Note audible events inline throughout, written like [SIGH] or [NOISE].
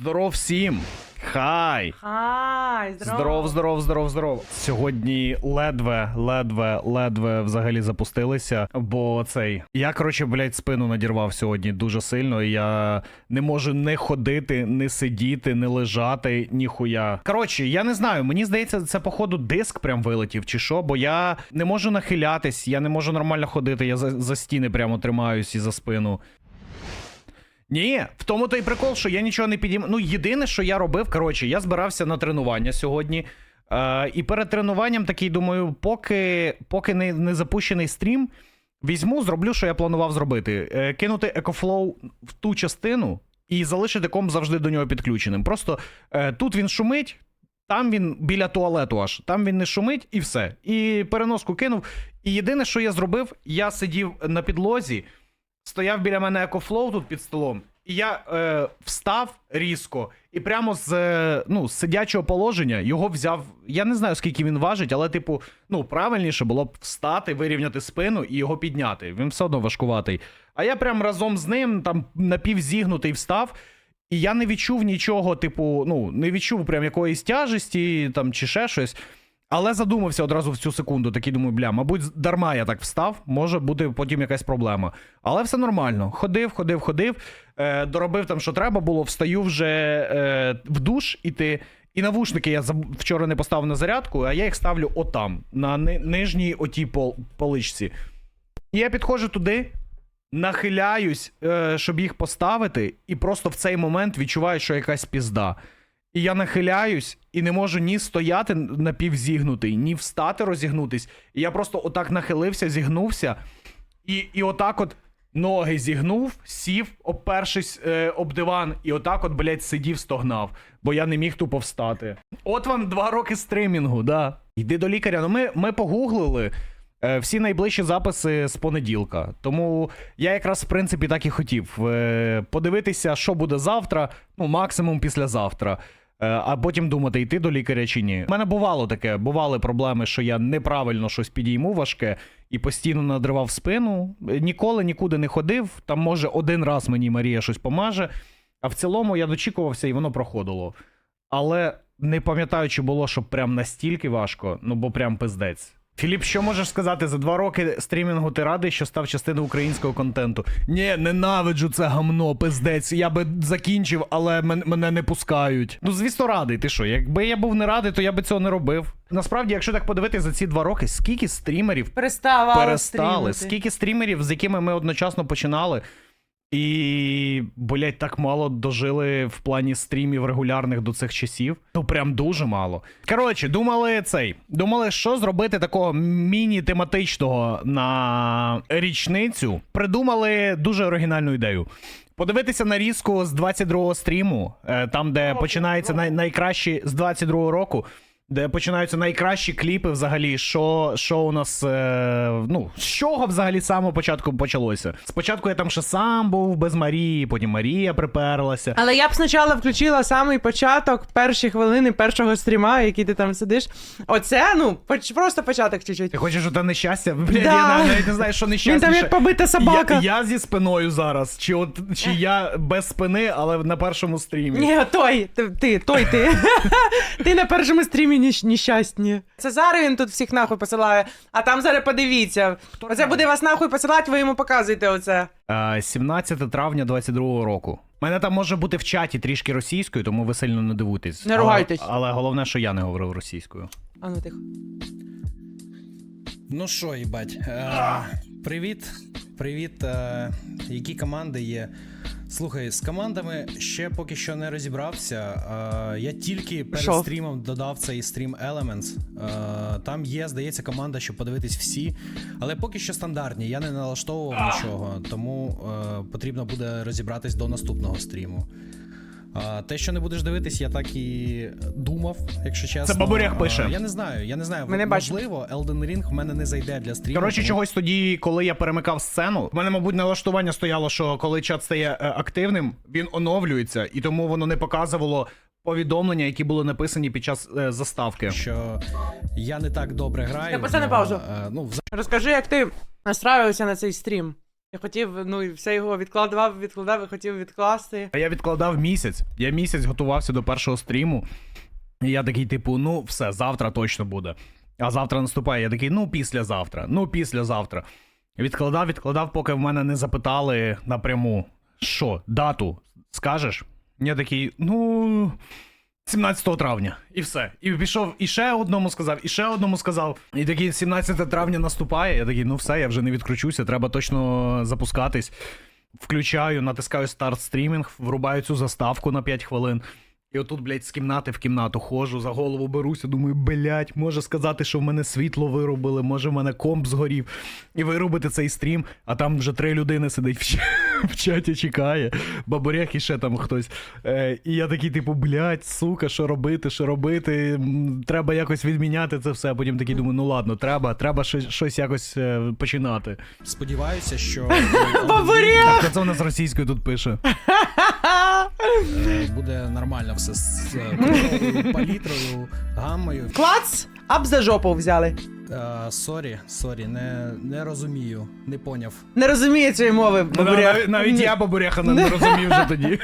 Здоров всім! Хай! Хай. Здоров, здоров, здоров, здоров. Сьогодні ледве, ледве, ледве взагалі запустилися. Бо цей. Я, коротше, блядь, спину надірвав сьогодні дуже сильно. І я не можу не ходити, не сидіти, не лежати, ніхуя. Коротше, я не знаю. Мені здається, це походу диск прям вилетів, чи що, бо я не можу нахилятись, я не можу нормально ходити. Я за, за стіни прямо тримаюсь і за спину. Ні, в тому то й прикол, що я нічого не підійм... Ну, єдине, що я робив, коротше, я збирався на тренування сьогодні. Е, і перед тренуванням такий думаю, поки, поки не, не запущений стрім, візьму, зроблю, що я планував зробити. Е, кинути екофлоу в ту частину і залишити комп завжди до нього підключеним. Просто е, тут він шумить. Там він біля туалету аж, там він не шумить і все. І переноску кинув. І єдине, що я зробив, я сидів на підлозі, стояв біля мене екофлоу тут під столом, і я е, встав різко і прямо з, е, ну, з сидячого положення його взяв. Я не знаю, скільки він важить, але, типу, ну, правильніше було б встати, вирівняти спину і його підняти. Він все одно важкуватий. А я прям разом з ним там напівзігнутий встав. І я не відчув нічого, типу, ну, не відчув прям якоїсь тяжесті там чи ще щось. Але задумався одразу в цю секунду. Такий думаю, бля, мабуть, дарма я так встав, може бути потім якась проблема. Але все нормально. Ходив, ходив, ходив, е, доробив там, що треба було, встаю вже е, в душ іти. І навушники я вчора не поставив на зарядку, а я їх ставлю отам, на ни- нижній отій пол- поличці. І я підходжу туди, нахиляюсь, е, щоб їх поставити, і просто в цей момент відчуваю, що якась пізда. І я нахиляюсь і не можу ні стояти напівзігнутий, ні встати розігнутись. І я просто отак нахилився, зігнувся, і, і отак от ноги зігнув, сів, опершись е, об диван, і отак от, блядь, сидів, стогнав, бо я не міг тупо встати. От вам два роки стримінгу, да. Йди до лікаря. Ну ми, ми погуглили. Е, Всі найближчі записи з понеділка. Тому я якраз в принципі так і хотів е, подивитися, що буде завтра, ну максимум післязавтра. Е, А потім думати, йти до лікаря чи ні. У мене бувало таке, бували проблеми, що я неправильно щось підійму важке і постійно надривав спину. Ніколи нікуди не ходив. Там, може, один раз мені Марія щось помаже. А в цілому я дочікувався і воно проходило. Але не пам'ятаю, чи було, щоб прям настільки важко, ну бо прям пиздець. Філіп, що можеш сказати за два роки стрімінгу? Ти радий, що став частиною українського контенту? Ні, ненавиджу це гамно, пиздець. Я би закінчив, але мен- мене не пускають. Ну, звісно, радий. Ти що? Якби я був не радий, то я би цього не робив. Насправді, якщо так подивитися за ці два роки, скільки стрімерів перестали, стрімити. скільки стрімерів, з якими ми одночасно починали. І, блять, так мало дожили в плані стрімів регулярних до цих часів. Ну, прям дуже мало. Коротше, думали цей. Думали, що зробити такого міні-тематичного на річницю. Придумали дуже оригінальну ідею. Подивитися нарізку з 22-го стріму, е, там, де починається най- найкращі з 22-го року. Де починаються найкращі кліпи взагалі, що, що у нас. Е, ну, з чого взагалі з самого початку почалося? Спочатку я там ще сам був без Марії, потім Марія приперлася. Але я б спочатку включила самий початок, перші хвилини першого стріма, який ти там сидиш. Оце, ну, поч- просто початок чуть-чуть. Ти хочеш оте нещастя? Блядь, Да. я навіть не знаю, що Він там як побита собака. Я, я зі спиною зараз. Чи от чи я без спини, але на першому стрімі. Ні, той, ти, ти той ти. [LAUGHS] ти на першому стрімі ніщ- нещасні. Це зараз він тут всіх нахуй посилає, а там зараз подивіться. Оце буде вас нахуй посилати, ви йому показуєте оце. Е, 17 травня 22-го року. У мене там може бути в чаті трішки російською, тому ви сильно не дивуйтесь. Не Але- ругайтесь. Але, головне, що я не говорив російською. А ну тихо. Ну що, їбать, е, привіт. Привіт. Е, які команди є? Слухай, з командами ще поки що не розібрався. Е, я тільки перед Шо? стрімом додав цей стрім Elements. Е, там є, здається, команда, щоб подивитись всі. Але поки що стандартні. Я не налаштовував нічого, тому е, потрібно буде розібратись до наступного стріму. А, те, що не будеш дивитись, я так і думав, якщо чесно. Це Бабурях пише. Я не знаю, я не знаю. Ми не можливо, Elden Ring в мене не зайде для стріму. Коротше, тому- чогось тоді, коли я перемикав сцену, в мене, мабуть, налаштування стояло, що коли чат стає е, активним, він оновлюється, і тому воно не показувало повідомлення, які були написані під час е, заставки. що я не так добре граю. Так, пацани, паузу. Е, Ну, взагалі, Розкажи, як ти настраювався на цей стрім. Я хотів, ну, і все його відкладав, відкладав і хотів відкласти. А я відкладав місяць. Я місяць готувався до першого стріму. І я такий, типу, ну все, завтра точно буде. А завтра наступає. Я такий, ну післязавтра, ну післязавтра. Відкладав, відкладав, поки в мене не запитали напряму. Що, дату скажеш? Я такий, ну. 17 травня, і все. І пішов, і ще одному сказав, і ще одному сказав. І такий 17 травня наступає. Я такий, ну все, я вже не відкручуся, треба точно запускатись. Включаю, натискаю старт стрімінг, врубаю цю заставку на 5 хвилин. І отут, блядь, з кімнати в кімнату ходжу, за голову беруся, думаю, блядь, може сказати, що в мене світло вирубили, може в мене комп згорів. І вирубити цей стрім, а там вже три людини сидить в, ча- [LAUGHS] в чаті, чекає. Бабурях і ще там хтось. Е, і я такий, типу, блядь, сука, що робити, що робити? Треба якось відміняти це все. Потім такий думаю, ну ладно, треба, треба щось, щось якось е, починати. Сподіваюся, що [LAUGHS] Бабуря! Так, це вона з російською тут пише. Е, буде нормально все з е, палітрою, гаммою. Клац! Ап за жопу взяли. Е, Сорі, сорі, не, не розумію, не поняв. Не розуміє цієї мови, Ну, бабуря. навіть, навіть я бабуряха не, не розумів вже тоді.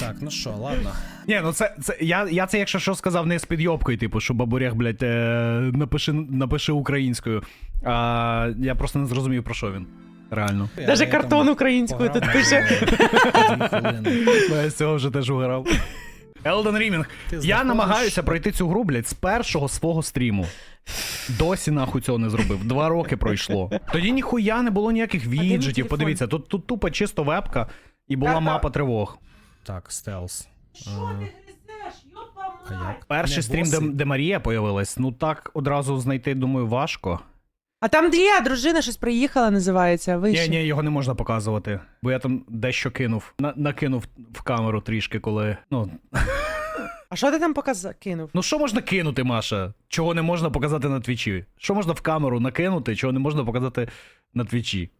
Так, ну що, ладно. Ні, ну це, це я, я це, якщо що сказав, не з підйобкою, типу, що бабурях, блядь, е, напиши, напиши українською. А я просто не зрозумів, про що він. Реально. Даже картон українською тут пише. е, Я з цього вже теж угорав. Elden Ring. Ти Я намагаюся пройти цю гру, блядь, з першого свого стріму. Досі нахуй цього не зробив. Два роки пройшло. Тоді ніхуя не було ніяких віджитів. Подивіться, тут, тут тупо чисто вебка і була мапа тривог. Так, стелс. Що ти гризеш? Мать. як? Перший Не стрім, де, де Марія появилась, ну так одразу знайти, думаю, важко. А там Дрія, дружина, щось приїхала, називається. Ні, ні, його не можна показувати, бо я там дещо кинув. На, накинув в камеру трішки, коли. Ну, [LAUGHS] А що ти там показав? Кинув? ну що можна кинути, Маша? Чого не можна показати на твічі? Що можна в камеру накинути, чого не можна показати на твічі?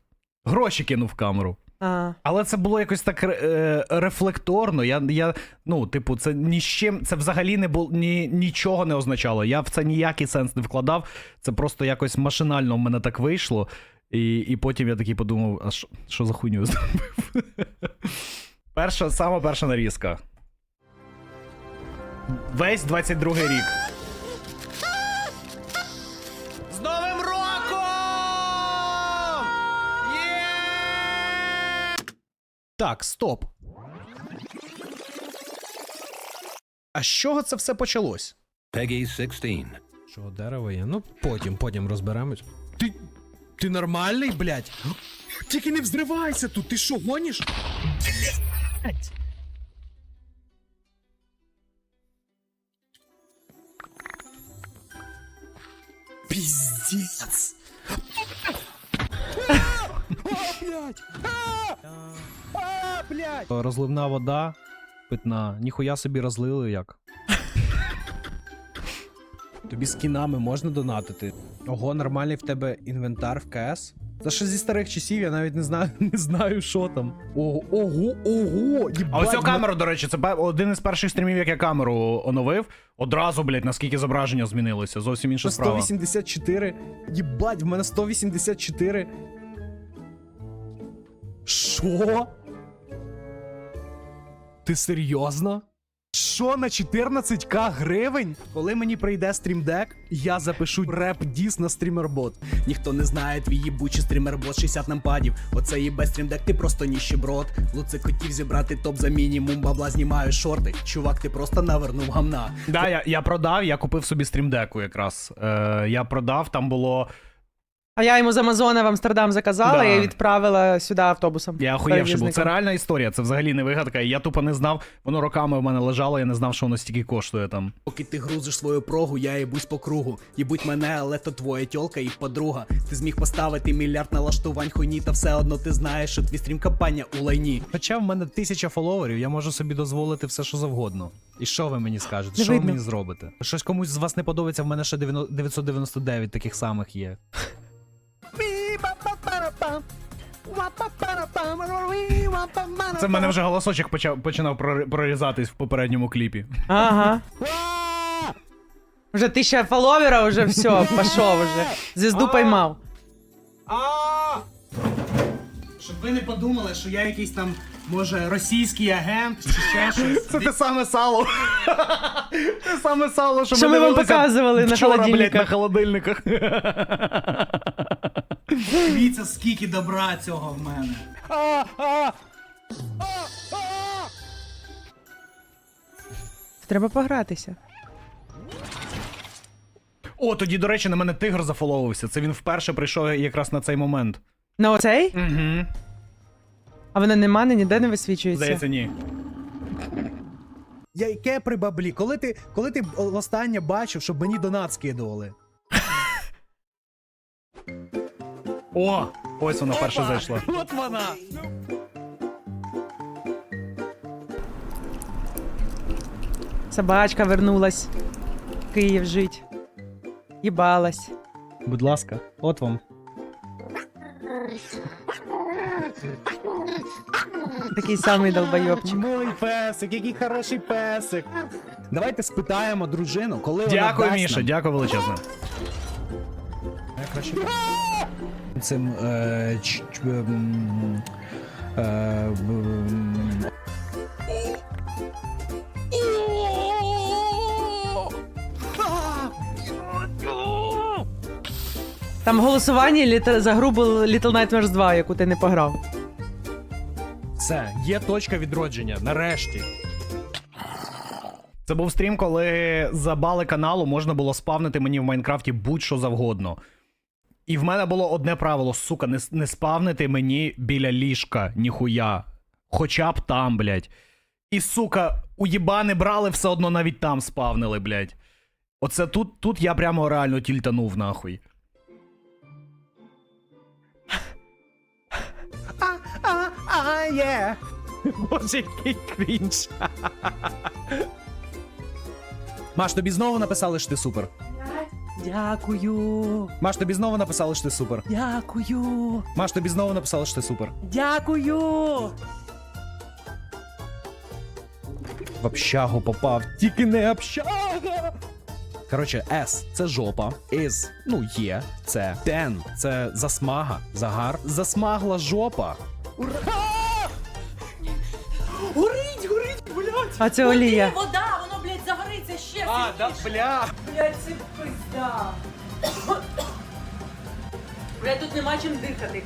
Гроші кинув в камеру. Але це було якось так е, рефлекторно. Я, я, ну, типу, це ні з чим, це взагалі не було ні, нічого не означало. Я в це ніякий сенс не вкладав. Це просто якось машинально в мене так вийшло. І, і потім я такий подумав, а що, що за хуйню зробив? [LAUGHS] Перша, сама перша нарізка. Весь 22 й рік. Так, стоп. А з чого це все почалось? Peggy 16. Що, дерево є? Ну, потім, потім розберемось. Ти. Ти нормальний, блядь? Тільки не взривайся тут, ти що, гониш? Блядь. [LAUGHS] Пиздец. Розливна вода, питна. Ніхуя собі розлили як. Тобі з кінами можна донатити. Ого, нормальний в тебе інвентар в КС? Це ще зі старих часів, я навіть не знаю, [LAUGHS] не знаю, що там. Ого, ого, ого! А ось цю камеру, до речі, це один із перших стрімів, як я камеру оновив. Одразу, блядь, наскільки зображення змінилося. Зовсім інша справа. 184. Єбать, в мене 184. Що? Ти серйозно? Що на 14к гривень? Коли мені прийде стрімдек, я запишу реп діс на стрімербот. Ніхто не знає твій їбучий стрімербот 60 нампадів. Оце їбе стрімдек, ти просто ніщеброд. Луцик хотів зібрати топ за мінімум, бабла знімаю шорти. Чувак, ти просто навернув гамна. Да, я, я продав, я купив собі стрімдеку якраз. Е, я продав, там було. А я йому з Амазона в Амстердам заказала Да. і відправила сюди автобусом. Я охуєвши був. Це Перевізником. реальна історія, це взагалі не вигадка. і Я тупо не знав, воно роками в мене лежало, я не знав, що воно стільки коштує там. Поки ти грузиш свою прогу, я їбусь по кругу. Їбуть мене, але то твоя тьолка і подруга. Ти зміг поставити мільярд налаштувань хуйні, та все одно ти знаєш, що твій стрім кампанія у лайні. Хоча в мене тисяча фоловерів, я можу собі дозволити все, що завгодно. І що ви мені скажете? Не що ви видно. мені зробите? Щось комусь з вас не подобається, в мене ще 90 999 таких самих є. Це в мене вже голосочок почав починав прорізатись в попередньому кліпі. Ага. Вже тисяча фоловера, вже все, пішов уже. Звізду поймав. Щоб ви не подумали, що я якийсь там, може, російський агент чи ще щось. Це те саме сало. Те саме сало, що, ми вам показували на холодильниках. Дивіться, скільки добра цього в мене. Треба погратися. О, тоді, до речі, на мене тигр зафоловився. Це він вперше прийшов якраз на цей момент. На оцей? Угу. А вона нема, ніде не висвічується. Здається, ні. Яке при баблі? Коли ти, коли ти останнє бачив, щоб мені донат скидували? О! Ось вона перша зайшла. [LAUGHS] От вона! Собачка вернулась. Київ жить. Їбалась. Будь ласка, от вам. Такий самий долбойобчик. Милий песик, який хороший песик. Давайте спитаємо дружину, коли вона Дякую, дасть Міша, нам. дякую величезно. Я краще цим е, ч, ч, м, е, в- Там голосування літ- за гру було Little Nightmares 2, яку ти не пограв. Все, є точка відродження. Нарешті. Це був стрім, коли за бали каналу можна було спавнити мені в Майнкрафті будь-що завгодно. І в мене було одне правило: сука, не, не спавнити мені біля ліжка, ніхуя. Хоча б там, блядь. І сука, уїбани брали, все одно навіть там спавнили, блядь. Оце тут, тут я прямо реально тільтанув, нахуй. А, а, є. Боже, який крінж. Маш, тобі знову написали, що ти супер. Дякую. Маш, тобі знову написали, що ти супер. Дякую. Маш, тобі знову написали, що ти супер. Дякую. В общагу попав, тільки не общага. Коротше, S це жопа. Is, ну є, це ten, це засмага, загар, засмагла жопа. А це Олія. Вода, воно, блядь, загориться ще А, да, бля. Блядь, це Блядь, тут нема чим дихати.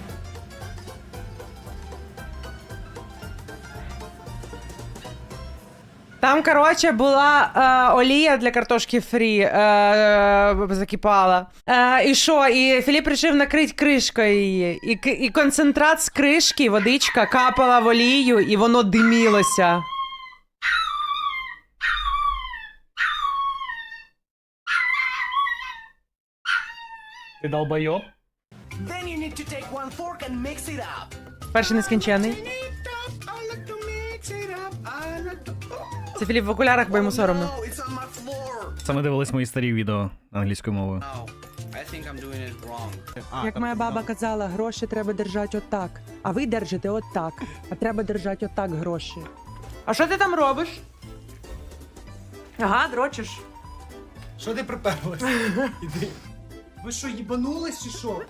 Там, коротше, була е, олія для картошки фрі е, е, закипала. Е, і що? І Філіп вирішив накрити кришкою її. І, і концентрат з кришки, водичка, капала в олію, і воно димілося. Ти долбойоб? Then you need to take one fork and mix it up. Перший нескінчений. Це Філіп в окулярах, бо йому соромно. Oh, it's on my floor. Це ми дивились мої старі відео англійською мовою. No, I think I'm doing it wrong. Як моя баба казала, гроші треба держати отак. А ви держите отак. А треба держати отак гроші. А що ти там робиш? Ага, дрочиш. Що ти приперлась? [LAUGHS] Іди. Ви що, їбанулись чи що?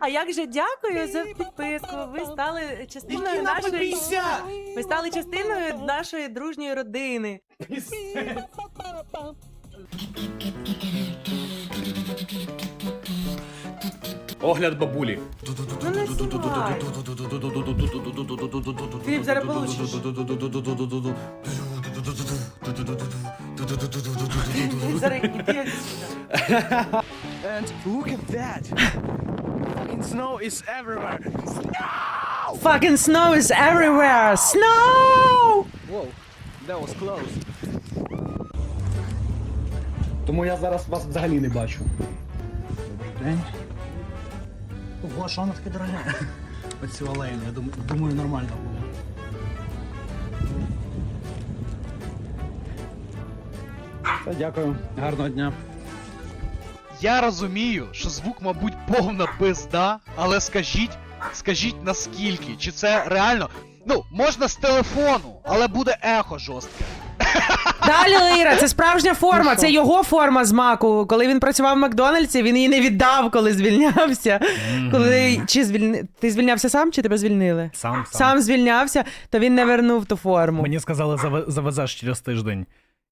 А як же дякую за підписку. Ви стали частиною нашої. Ви стали частиною нашої дружньої родини. Огляд бабулі. Ну не. Філіп, зараз получиш. [LAUGHS] Зараз іди сюди. And look at that. Fucking snow is everywhere. Fucking snow is everywhere! Snow! Whoa, that was close. Тому я зараз вас взагалі не бачу. Добрий день. Ого, що воно таке дороге? [LAUGHS] Оцю алею, я думаю, думаю, нормально буде. Все, дякую, гарного дня. Я розумію, що звук, мабуть, повна пизда, але скажіть, скажіть наскільки, чи це реально. Ну, можна з телефону, але буде ехо жорстке. Далі [LAUGHS] Лейра, це справжня форма, це його форма з маку. Коли він працював в Макдональдсі, він її не віддав, коли звільнявся. Коли чи звільни... ти звільнявся сам, чи тебе звільнили? Сам, сам. Сам звільнявся, то він не вернув ту форму. Мені сказали, заве- завезеш через тиждень.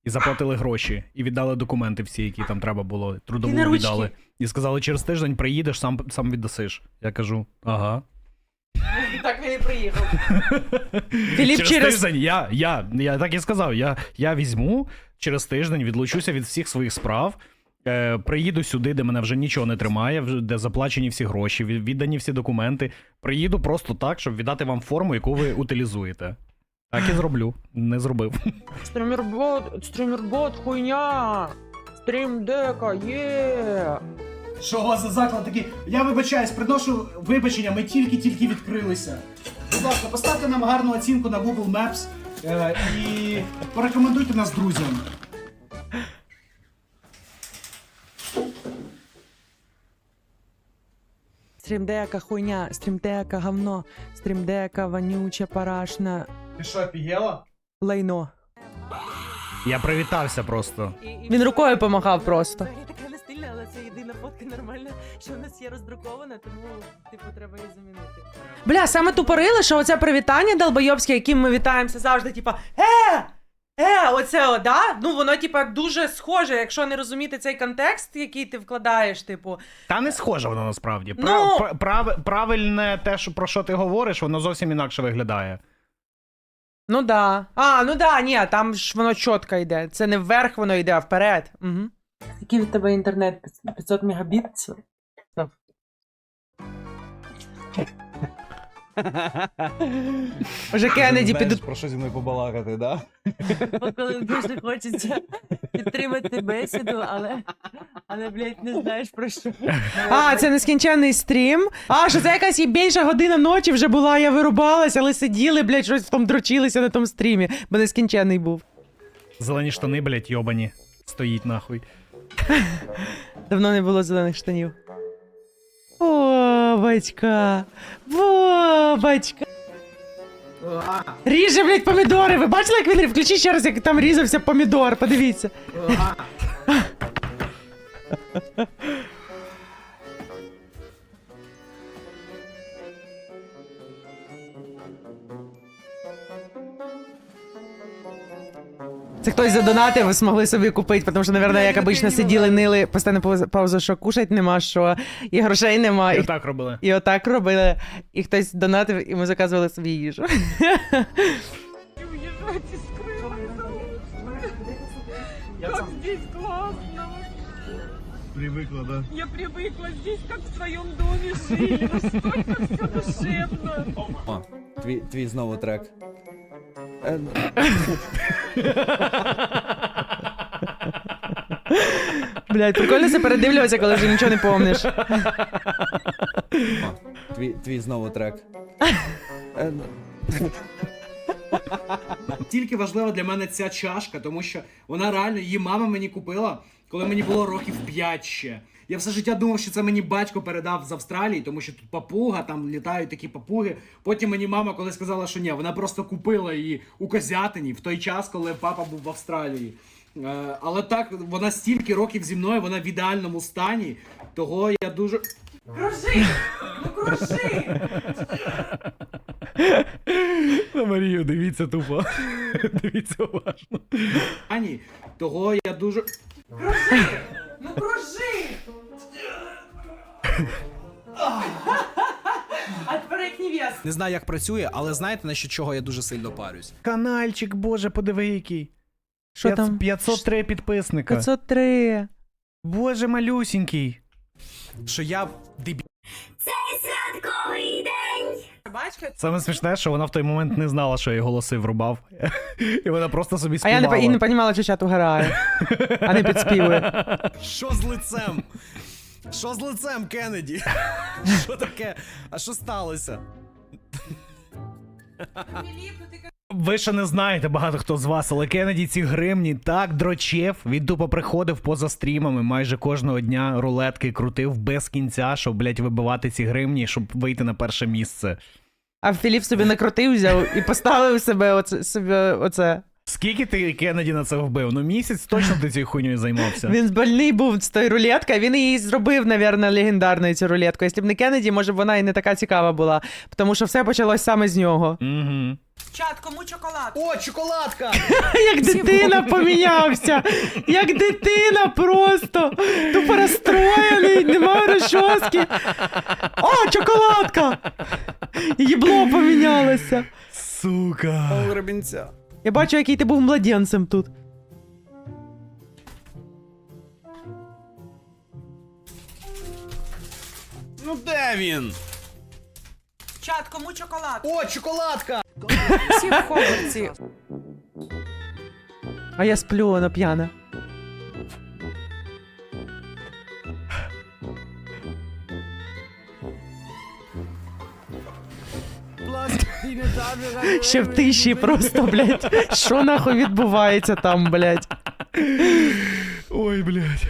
І заплатили гроші, і віддали документи всі, які там треба було. Трудову на ручки. віддали. І сказали, через тиждень приїдеш, сам, сам віддасиш. Я кажу, ага. Так він і приїхав. [LAUGHS] Філіп через, через тиждень я, я, я так і сказав, я, я візьму через тиждень, відлучуся від всіх своїх справ. Е, приїду сюди, де мене вже нічого не тримає, вже- де заплачені всі гроші, від- віддані всі документи. Приїду просто так, щоб віддати вам форму, яку ви [LAUGHS] утилізуєте. Так і зроблю. Не зробив. Стрімербот, стрімербот, хуйня. Стрімдека, є. Що у вас за заклад такий? Я вибачаюсь, приношу вибачення, ми тільки-тільки відкрилися. Будь ласка, поставте нам гарну оцінку на Google Maps е, і порекомендуйте нас друзям. Стрімдека хуйня, стрімдека говно, стрімдека вонюче, парашна, Ти що, офігела? лайно. Я привітався просто. Він рукою помахав просто. Я така не стильна, але це єдина фотка нормальна, що в нас є роздрукована, тому типу треба її замінити. Бля, саме тупорили, що оце привітання долбойобське, яким ми вітаємося завжди, типа е! Е, оце, о, да? Ну воно, типа, дуже схоже, якщо не розуміти цей контекст, який ти вкладаєш, типу. Та не схоже воно насправді. Ну- Прав, прав, правильне те, що, про що ти говориш, воно зовсім інакше виглядає. Ну да. А, ну да, ні, там ж воно чітко йде. Це не вверх, воно йде, а вперед. Угу. Який в тебе інтернет? 500 мегабіт? [LAUGHS] Вже Кеннеді піду. про що зі мною побалакати, да? Коли дуже хочеться підтримати бесіду, але, але блядь, не знаєш про що. А, це нескінченний стрім. А, що це якась і більша година ночі вже була, я вирубалась, але сиділи, блядь, щось там дрочилися на тому стрімі, бо нескінченний був. Зелені штани, блять, йобані. Стоїть нахуй. Давно не було зелених штанів. О, батька. Бабочка. Ріже, блядь, помідори. Ви бачили, як він включи ще раз, як там різався помідор. Подивіться. Це хтось задонатив, ви змогли собі купити, тому що, мабуть, як обично сиділи, нили, постійно пауз- пауза, що кушать нема, що і грошей нема, І і, отак робили. і отак робили. І хтось донатив, і ми заказували собі їжу. Как здесь классно! Привикла, да? Я привыкла здесь, как в своем доме жили. Настолько все душевно. Твій, твій знову трек. Блядь, прикольно це передивлюватися, коли вже нічого не помниш. твій, твій знову трек. Тільки важлива для мене ця чашка, тому що вона реально її мама мені купила, коли мені було років 5 ще. Я все життя думав, що це мені батько передав з Австралії, тому що тут папуга, там літають такі папуги. Потім мені мама коли сказала, що ні, вона просто купила її у Козятині в той час, коли папа був в Австралії. Е, але так, вона стільки років зі мною, вона в ідеальному стані. Того я дуже. Кружи! Ну кружи! На Марію, дивіться тупо. дивіться уважно. Ані, того я дуже. Ну кружи! А тепер як невеста. Не знаю, як працює, але знаєте, на що чого я дуже сильно парюсь? Канальчик, боже, подиви який. Що П'ят- там? 503 підписника. 503. Боже, малюсінький. Що я дебі... Бачка? Саме смішне, що вона в той момент не знала, що я голоси врубав. [LAUGHS] І вона просто собі А співала. я не, по- і не розуміла, що чат угорає, а не підспівує. Що з лицем? Що з лицем, Кеннеді? [LAUGHS] Що таке? А що сталося? Ви ще не знаєте багато хто з вас, але Кеннеді ці гримні так дрочив. Він тупо приходив поза стрімами майже кожного дня рулетки крутив без кінця, щоб, блядь, вибивати ці гримні, щоб вийти на перше місце. А Філіп собі накрутив, взяв і поставив себе оце, собі оце. Скільки ти Кеннеді на це вбив? Ну місяць точно ти цією хуйньою займався. Він больний був з тою рулеткою, він її зробив, навірно, легендарною цю рулетку. Якщо б не Кеннеді, може б вона і не така цікава була, тому що все почалось саме з нього. Угу. Чат, кому шоколад? О, шоколадка! [LAUGHS] Як дитина помінявся, як дитина просто тупо розстроєний, немає розчоски. О, чоколадка! Їбло помінялося. Сука. Гребінця. Я бачу, який ти був младенцем тут. Ну де він? Чат, кому шоколад? О, шоколадка! Всі в Хогвартсі. А я сплю, вона п'яна. Ще в тиші просто, блядь. Що нахуй відбувається там, блядь? Ой, блядь.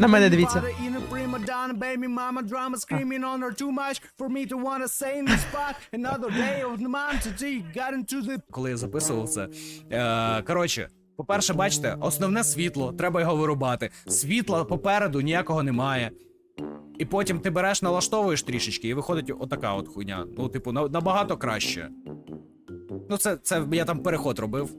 На мене дивіться. Коли я записував це. Е, коротше, по-перше, бачите, основне світло, треба його вирубати. Світла попереду ніякого немає. І потім ти береш, налаштовуєш трішечки, і виходить отака от хуйня. Ну, типу, набагато краще. Ну, це, це я там переход робив.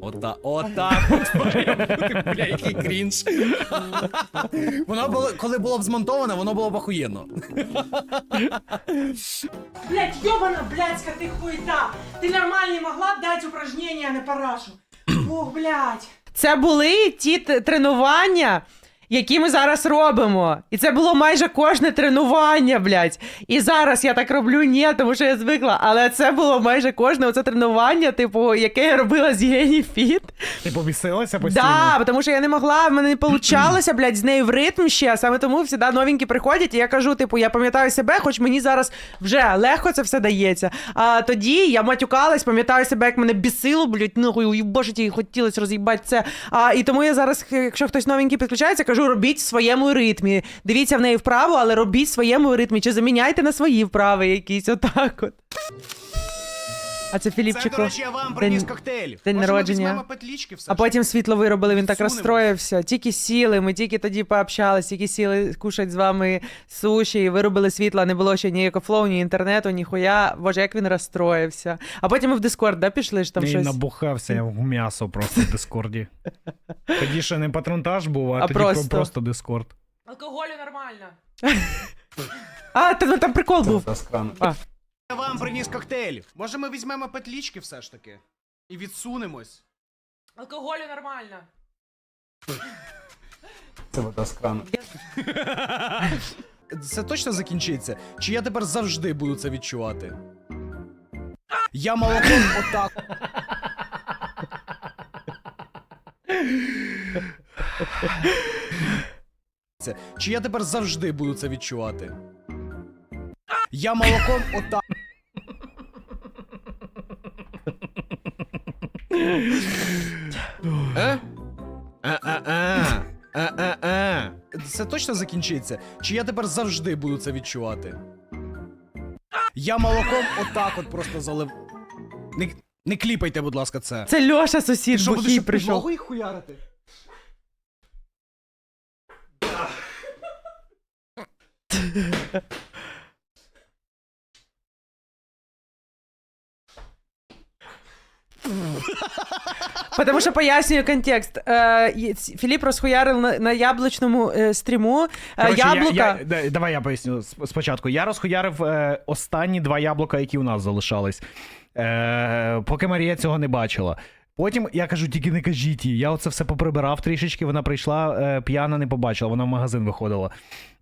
Ота, отак [LAUGHS] бля, який крінж. [LAUGHS] Воно було, коли було б змонтоване, воно було б охуєнно. Блять, ёбана блядська ти хуйта! Ти нормально могла дати упражнення, а не парашу. Ох, блядь. Це були ті тренування, які ми зараз робимо. І це було майже кожне тренування, блядь. І зараз я так роблю, ні, тому що я звикла. Але це було майже кожне оце тренування, типу, яке я робила з Єні Фіт. Ти побісилася постійно? Да, тому що я не могла, в мене не получалося, блядь, з нею в ритм ще. а Саме тому завжди новенькі приходять, і я кажу, типу, я пам'ятаю себе, хоч мені зараз вже легко це все дається. А тоді я матюкалась, пам'ятаю себе, як мене бісило, блядь, ну боже, ті хотілося роз'їбати це. А, і тому я зараз, якщо хтось новенький підключається, кажу, робіть в своєму ритмі. Дивіться в неї вправо, але робіть в своєму ритмі. Чи заміняйте на свої вправи якісь отак от. А це Філіпчику. Це, до речі, я вам приніс День- коктейль. день Може, ми народження. візьмемо петлічки все А ж? потім світло виробили, він так розстроївся. Тільки сіли, ми тільки тоді пообщались, тільки сіли кушать з вами суші, і виробили світла, не було ще ні екофлоу, ні інтернету, ні хуя. Боже, як він розстроївся. А потім ми в Дискорд, да, пішли ж там Він щось. набухався я в м'ясо просто в Дискорді. [LAUGHS] Тоді ще не патронтаж був, а, А тоді просто. просто, просто Дискорд. Алкоголю нормально. [LAUGHS] А, та, ну, там прикол був. Я вам приніс коктейль. Може, ми візьмемо петлічки все ж таки? І відсунемось. Алкоголю нормально. Це точно закінчиться? Чи я тепер завжди буду це відчувати? Я молоком отак. Це. Чи я тепер завжди буду це відчувати? Я молоком отак. Точно закінчиться? Чи я тепер завжди буду це відчувати? Я молоком отак от просто залив. Не, не кліпайте, будь ласка, це. Це Льоша сусід Що, будеш бухий об прийшов. підлогу їх хуярити? [LAUGHS] [LAUGHS] [LAUGHS] Тому що пояснюю контекст. Е, Філіп розхуярив на, на яблучному е, стріму. Е, Коротше, я- яблука. Я, да- давай я поясню спочатку. Я розхуярив е, останні два яблука, які у нас залишались. Е, поки Марія цього не бачила. Потім я кажу, тільки не кажіть їй. Я оце все поприбирав трішечки. Вона прийшла е, п'яна, не побачила, вона в магазин виходила.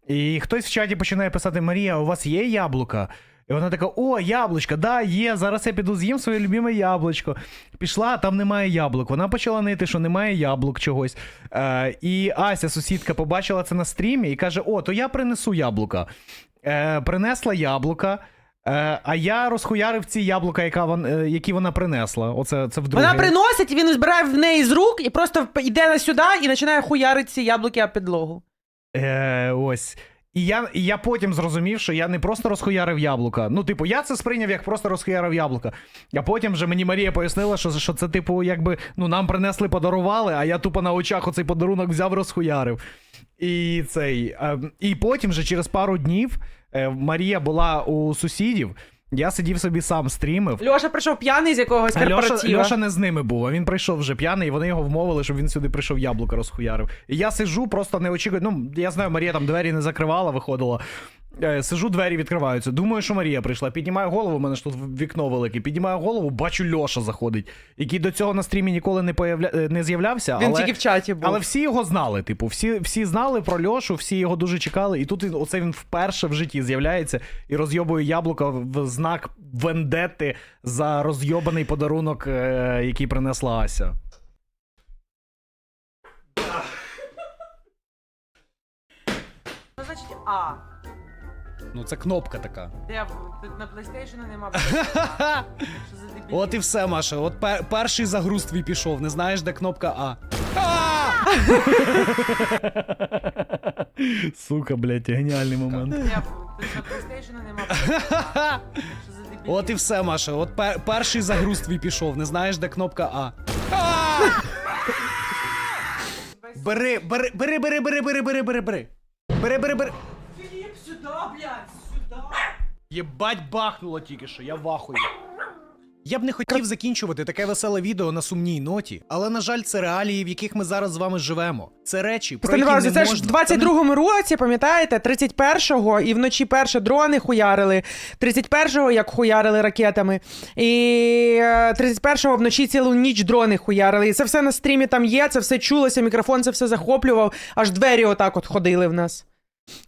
І хтось в чаті починає писати: Марія, у вас є яблука? І вона така: О, яблучка, да, є. Зараз я піду з'їм своє любиме яблучко. Пішла, а там немає яблук. Вона почала нити, що немає яблук чогось. Е, і Ася, сусідка, побачила це на стрімі і каже: О, то я принесу яблука. Е, принесла яблука. Е, а я розхуярив ці яблука, яка вон, е, які вона принесла. Оце це вдруге. Вона приносить, і він збирає в неї з рук і просто йде на сюди і починає хуярити ці яблуки об підлогу. Е, ось. І я, і я потім зрозумів, що я не просто розхуярив яблука. Ну, типу, я це сприйняв як просто розхуярив яблука. А потім вже мені Марія пояснила, що, що це, типу, якби ну, нам принесли, подарували, а я тупо на очах оцей подарунок взяв, розхуярив. І цей. е, і потім вже через пару днів е, Марія була у сусідів. Я сидів собі сам стрімив. Льоша прийшов п'яний з якогось А Льоша, корпоратива. Льоша не з ними був, а він прийшов вже п'яний, і вони його вмовили, щоб він сюди прийшов яблука розхуярив. І я сижу, просто не очікую. Ну, я знаю, Марія там двері не закривала, виходила. Е, Сижу, двері відкриваються. Думаю, що Марія прийшла. Піднімаю голову, у мене ж тут вікно велике. Піднімаю голову, бачу Льоша заходить, який до цього на стрімі ніколи не появля... е, не з'являвся. Він але... тільки в чаті був. Але всі його знали, типу, всі, всі знали про Льошу, всі його дуже чекали. І тут він, оце він вперше в житті з'являється і розйобує яблука в знак вендетти за розйобаний подарунок, е, який принесла Ася. Що значить А? Ну це кнопка така. Де тут на PlayStation нема. [LAUGHS] Що за дебілізм? От і все, Маша. От пер- перший загруз твій пішов. Не знаєш, де кнопка А. Сука, блядь, геніальний момент. Де тут на PlayStation нема. [LAUGHS] Що за дебілізм? От і все, Маша. От пер- перший загруз твій пішов. Не знаєш, де кнопка А. Бери, бери, бери, бери, бери, бери, бери, бери, бери. Бери, бери, бери. Філіп, сюди, блядь. Єбать бахнуло тільки що, я вахую. Я б не хотів закінчувати таке веселе відео на сумній ноті, але на жаль, це реалії, в яких ми зараз з вами живемо. Це речі, про які не це ж в 22-му році, пам'ятаєте, 31-го, і вночі перше дрони хуярили, 31-го як хуярили ракетами, і е, 31-го вночі цілу ніч дрони хуярили. І це все на стрімі там є, це все чулося, мікрофон це все захоплював, аж двері отак от ходили в нас.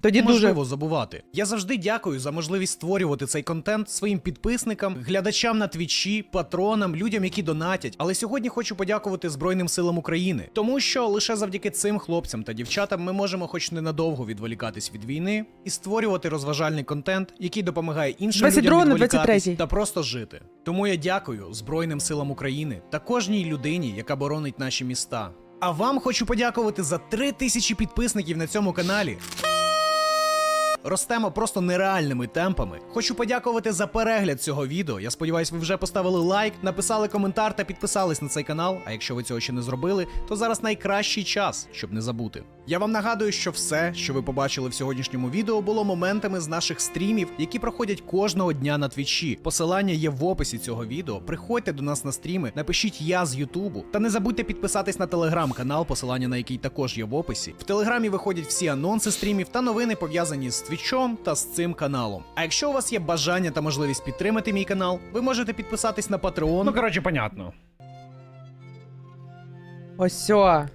Тоді дуже. Можливо забувати. Я завжди дякую за можливість створювати цей контент своїм підписникам, глядачам на твічі, патронам, людям, які донатять. Але сьогодні хочу подякувати Збройним силам України, тому що лише завдяки цим хлопцям та дівчатам ми можемо, хоч ненадовго, відволікатись від війни і створювати розважальний контент, який допомагає іншим людям відволікатись та просто жити. Тому я дякую Збройним силам України та кожній людині, яка боронить наші міста. А вам хочу подякувати за три тисячі підписників на цьому каналі. Ростемо просто нереальними темпами. Хочу подякувати за перегляд цього відео. Я сподіваюся, ви вже поставили лайк, написали коментар та підписались на цей канал. А якщо ви цього ще не зробили, то зараз найкращий час, щоб не забути. Я вам нагадую, що все, що ви побачили в сьогоднішньому відео, було моментами з наших стрімів, які проходять кожного дня на твічі. Посилання є в описі цього відео. Приходьте до нас на стріми, напишіть я з Ютубу. Та не забудьте підписатись на телеграм-канал, посилання на який також є в описі. В телеграмі виходять всі анонси стрімів та новини пов'язані з твічом та з цим каналом. А якщо у вас є бажання та можливість підтримати мій канал, ви можете підписатись на Patreon. Ну, коротше, понятно. Ось. Е,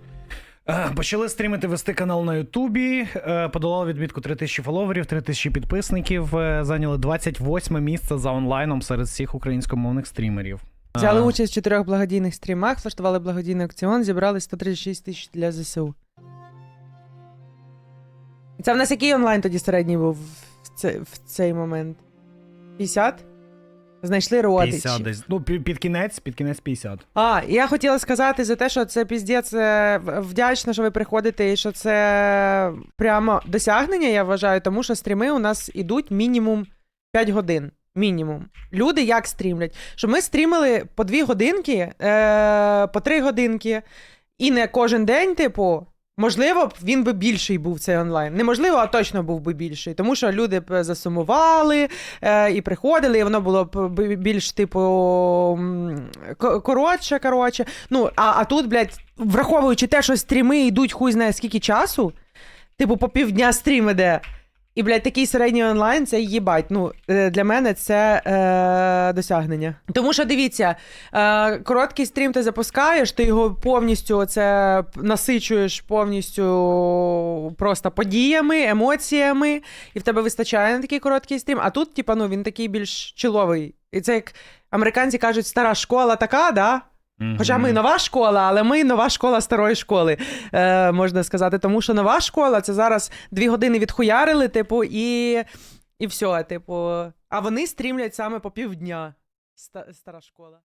Почали стрімити вести канал на Ютубі. е, Подолали відмітку 3000 фоловерів, 3000 підписників. е, Зайняли 28 місце за онлайном серед всіх українськомовних стрімерів. Взяли участь в чотирьох благодійних стрімах, влаштували благодійний аукціон, зібрали 136 тисяч для ЗСУ. Це в нас який онлайн тоді середній був в, це, в цей момент? 50? Знайшли родичі. 50 десь. Ну, пі- під кінець, під кінець 50. А, я хотіла сказати за те, що це піздець е, в- вдячна, що ви приходите, і що це прямо досягнення, я вважаю, тому що стріми у нас ідуть мінімум 5 годин. Мінімум. Люди як стрімлять? Що ми стрімили по 2 годинки, е, по 3 годинки, і не кожен день, типу. Можливо, він би більший був цей онлайн. Неможливо, а точно був би більший. Тому що люди б засумували е, і приходили, і воно було б- більш, типу, коротше, коротше. Ну, а, а тут, блядь, враховуючи те, що стріми йдуть хуй знає скільки часу, типу, по півдня стрім іде. І, блядь, такий середній онлайн це їбать. Ну, е, для мене це е, досягнення. Тому що дивіться, е, короткий стрім ти запускаєш, ти його повністю оце насичуєш повністю просто подіями, емоціями, і в тебе вистачає на такий короткий стрім. А тут, типа, ну він такий більш чоловий. І це як американці кажуть, стара школа така, да? Хоча ми нова школа, але ми нова школа старої школи, е, можна сказати. Тому що нова школа це зараз дві години відхуярили, типу, і, і все, типу. А вони стрімлять саме по півдня. Ста- Стара школа.